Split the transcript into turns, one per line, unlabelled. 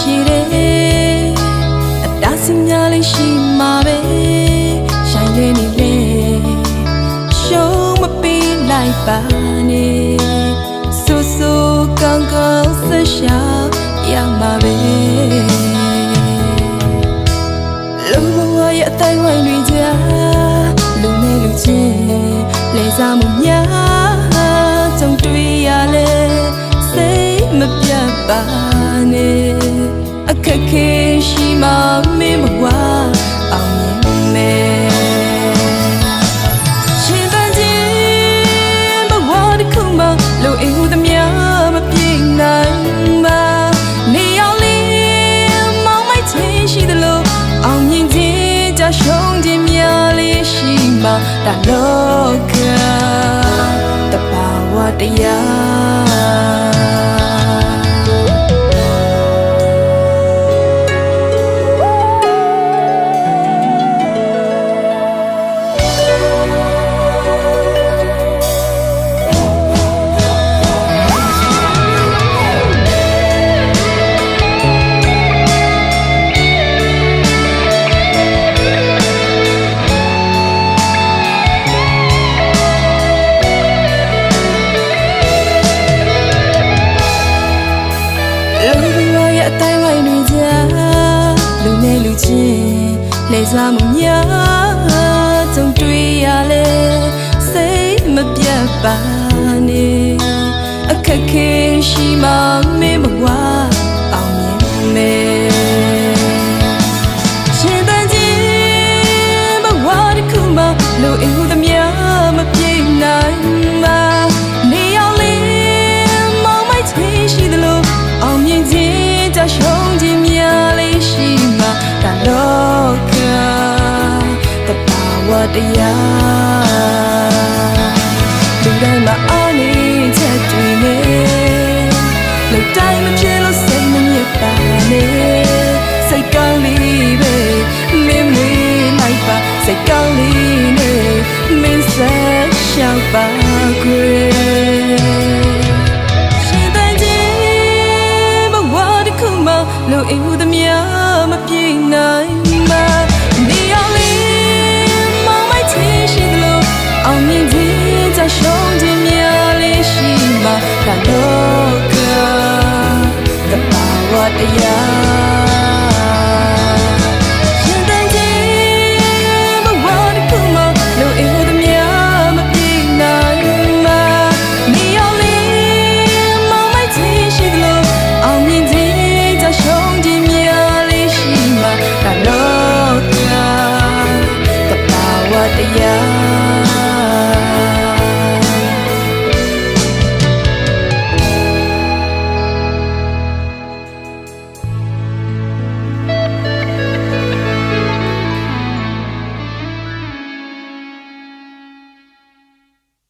ရှိတယ်အတားစင်များလေးရှိမှာပဲရှိုင်းလေးနေလေရှုံးမပေးလိုက်ပါနဲ့ဆူဆူကောင်းကောင်းဆက်ရှာရမှာပဲလူဘဝရဲ့အတိုင်းဝိုင်းတွေကြားလူနဲ့လူချင်းလဲစားမှုများ ခက်ခဲရှိမှမင်းမဝအောင်မြင်မယ်ရှင်တန်ခြင်းဘဝတစ်ခုမှလူအိမ်ဟူသည်များမပြေနိုင်ပါနေရောက်လေးမောင်မိုက်ချင်းရှိသလိုအောင်မြင်ခြင်းကြရှုံးခြင်းများလေးရှိမှဒါလောကတဘာဝတရား လူဘဝရဲ့အတိုင်းဝိုင်းတွေကြားလူနဲ့လူချင်းလဲစားမှုများကြုံတွေ့ရလဲစိတ်မပြတ်ပါနဲ့အခက်ခဲရှိမှမင်းဘဝအောင်မြင်မယ်ရှင်တန်ခြင်းဘဝတစ်ခုမှလူအိမ်ဟူသည်များမပြေနိုင်ပါ ခြင်းကြရှုံးခြင်းများလေးရှိမှဒါလောကတဘာဝတရားလူတိုင်းမှာအားနေချက်တွေနဲ့လူတိုင်းမဖြစ်လို့စိတ်မမြတ်ပါနဲ့စိတ်ကောင်းလေးပဲမ အိမ်ဟူသည်များ